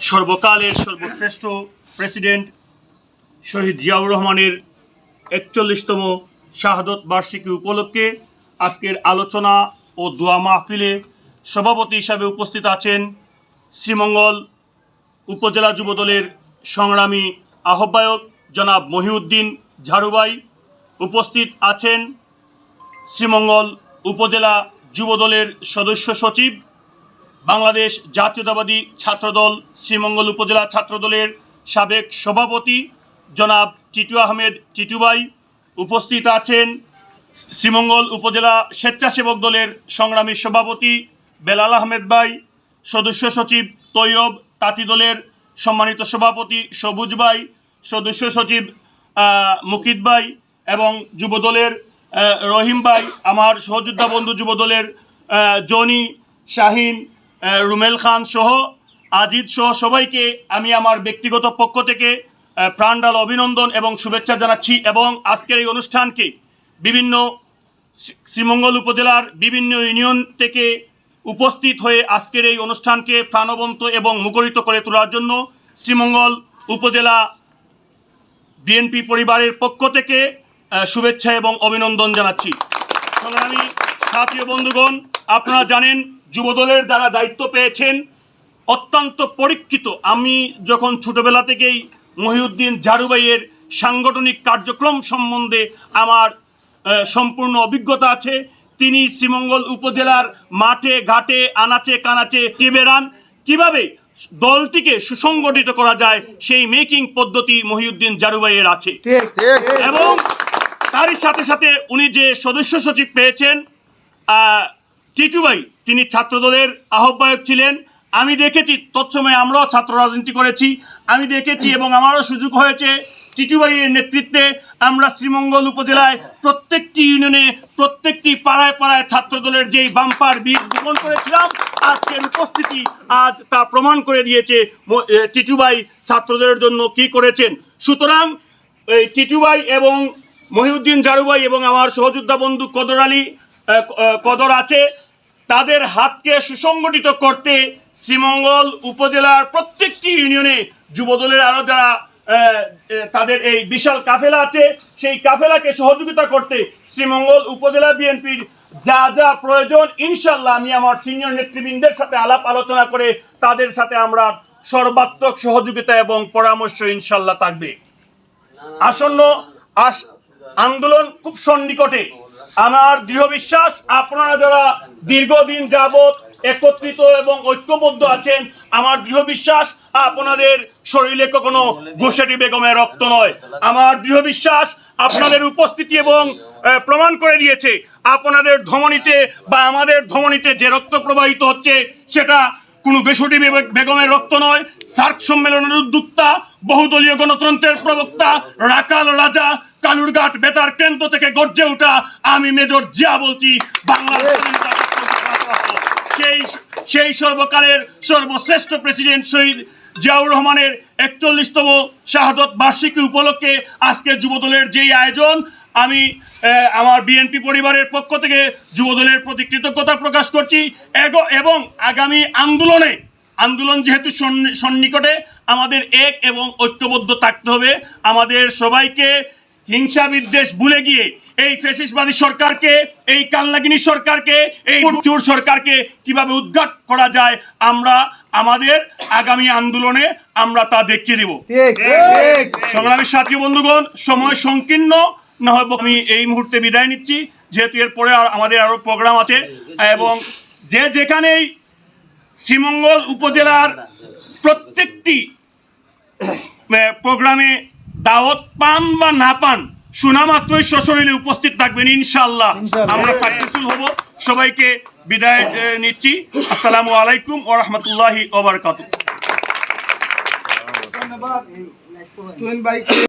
সর্বকালের সর্বশ্রেষ্ঠ প্রেসিডেন্ট শহীদ জিয়াউর রহমানের একচল্লিশতম শাহাদত বার্ষিকী উপলক্ষে আজকের আলোচনা ও দোয়া মাহফিলে সভাপতি হিসাবে উপস্থিত আছেন শ্রীমঙ্গল উপজেলা যুবদলের সংগ্রামী আহ্বায়ক জনাব মহিউদ্দিন ঝাড়ুবাই। উপস্থিত আছেন শ্রীমঙ্গল উপজেলা যুবদলের সদস্য সচিব বাংলাদেশ জাতীয়তাবাদী ছাত্রদল শ্রীমঙ্গল উপজেলা ছাত্রদলের সাবেক সভাপতি জনাব টিটু আহমেদ টিটুবাই উপস্থিত আছেন শ্রীমঙ্গল উপজেলা স্বেচ্ছাসেবক দলের সংগ্রামী সভাপতি বেলাল আহমেদ ভাই, সদস্য সচিব তৈয়ব তাঁতি দলের সম্মানিত সভাপতি সবুজ ভাই, সদস্য সচিব মুকিত ভাই এবং যুবদলের রহিম ভাই, আমার সহযোদ্ধা বন্ধু যুবদলের জনি শাহিন রুমেল খান সহ আজিদ সহ সবাইকে আমি আমার ব্যক্তিগত পক্ষ থেকে প্রাণডাল অভিনন্দন এবং শুভেচ্ছা জানাচ্ছি এবং আজকের এই অনুষ্ঠানকে বিভিন্ন শ্রীমঙ্গল উপজেলার বিভিন্ন ইউনিয়ন থেকে উপস্থিত হয়ে আজকের এই অনুষ্ঠানকে প্রাণবন্ত এবং মুখরিত করে তোলার জন্য শ্রীমঙ্গল উপজেলা বিএনপি পরিবারের পক্ষ থেকে শুভেচ্ছা এবং অভিনন্দন জানাচ্ছি। সংগ্রামী সাথী বন্ধুগণ, আপনারা জানেন যুবদলের যারা দায়িত্ব পেয়েছেন অত্যন্ত পরীক্ষিত। আমি যখন ছোটবেলা থেকেই মহিউদ্দিন ঝাড়ুবাইয়ের সাংগঠনিক কার্যক্রম সম্বন্ধে আমার সম্পূর্ণ অভিজ্ঞতা আছে তিনি শ্রীমঙ্গল উপজেলার মাঠে ঘাটে আনাচে কানাচে কে বেড়ান কীভাবে দলটিকে সুসংগঠিত করা যায় সেই মেকিং পদ্ধতি মহিউদ্দিন জারুবাইয়ের আছে। এবং তারই সাথে সাথে উনি যে সদস্য সচিব পেয়েছেন আহ, টিটু ভাই তিনি ছাত্রদলের আহ্বায়ক ছিলেন। আমি দেখেছি তৎসময়ে আমরাও ছাত্র রাজনীতি করেছি। আমি দেখেছি এবং আমারও সুযোগ হয়েছে টিটু ভাইয়ের নেতৃত্বে আমরা শ্রীমঙ্গল উপজেলায় প্রত্যেকটি ইউনিয়নে প্রত্যেকটি পাড়ায় পাড়ায় ছাত্রদলের যেই বাম্পার বীজ বপন করেছিলাম আজকের উপস্থিতি আজ তা প্রমাণ করে দিয়েছে এ, ছাত্রদের জন্য কি করেছেন। সুতরাং এই টিটুবাই এবং মহিউদ্দিন জারুবাই এবং আমার সহযোদ্ধা বন্ধু কদর আলী কদর আছে। তাদের হাতকে সুসংগঠিত করতে শ্রীমঙ্গল উপজেলার প্রত্যেকটি ইউনিয়নে যুবদলের আরও যারা তাদের এই বিশাল কাফেলা আছে, সেই কাফেলাকে সহযোগিতা করতে শ্রীমঙ্গল উপজেলা বিএনপির যা যা প্রয়োজন ইনশাল্লাহ আমি আমার সিনিয়র নেতৃবৃন্দের সাথে আলাপ আলোচনা করে তাদের সাথে আমরা সর্বাত্মক সহযোগিতা এবং পরামর্শ ইনশাল্লাহ থাকবে। আসন্ন আস আন্দোলন খুব সন্নিকটে। আমার দৃঢ় বিশ্বাস, আপনারা যারা দীর্ঘদিন যাবৎ একত্রিত এবং ঐক্যবদ্ধ আছেন, আমার দৃঢ় বিশ্বাস, আপনাদের শরীরে কখনো ঘোষাটি বেগমের রক্ত নয়। আমার দৃঢ় বিশ্বাস, আপনাদের উপস্থিতি এবং প্রমাণ করে দিয়েছে, আপনাদের ধমনীতে বা আমাদের ধমনীতে যে রক্ত প্রবাহিত হচ্ছে, সেটা কোনো বেসুটি বেগমের রক্ত নয়। সার্ক সম্মেলনের উদ্যোক্তা বহুদলীয় গণতন্ত্রের প্রবক্তা রাকাল রাজা কালুরঘাট বেতার কেন্দ্র থেকে গর্জে ওঠা আমি মেজর জিয়া বলছি বাংলাদেশ সেই সেই সর্বকালের সর্বশ্রেষ্ঠ প্রেসিডেন্ট শহীদ জিয়াউর রহমানের একচল্লিশতম শাহাদত বার্ষিকী উপলক্ষে আজকে যুবদলের যেই আয়োজন, আমি আমার বিএনপি পরিবারের পক্ষ থেকে যুবদলের প্রতি কৃতজ্ঞতা প্রকাশ করছি। এবং আগামী আন্দোলনে, আন্দোলন যেহেতু সন্নি- সন্নিকটে, আমাদের এক এবং ঐক্যবদ্ধ থাকতে হবে। আমাদের সবাইকে হিংসা বিদ্বেষ ভুলে গিয়ে এই ফেসিসবাদী সরকারকে এই কালনাগিনী সরকারকে এই চোর সরকারকে কীভাবে উদ্ঘাট করা যায় আমরা আমাদের আগামী আন্দোলনে আমরা তা দেখিয়ে দেব। সংগ্রামের ঠিক সংগ্রামী সাথী বন্ধুগণ সময় সংকীর্ণ না হয় আমি এই মুহূর্তে বিদায় নিচ্ছি যেহেতু এরপরে আর আমাদের আরও প্রোগ্রাম আছে এবং যে যেখানেই শ্রীমঙ্গল উপজেলার প্রত্যেকটি প্রোগ্রামে দাওয়াত পান বা না পান শোনা মাত্রই সশরীরে উপস্থিত থাকবেন ইনশাল্লাহ ইনশাআল্লাহ। আমরা সাকসেসফুল হব। সবাইকে বিদায় নিচ্ছি। আসসালামু আলাইকুম ও রহমতুল্লাহি ওবরকাতু ধন্যবাদ।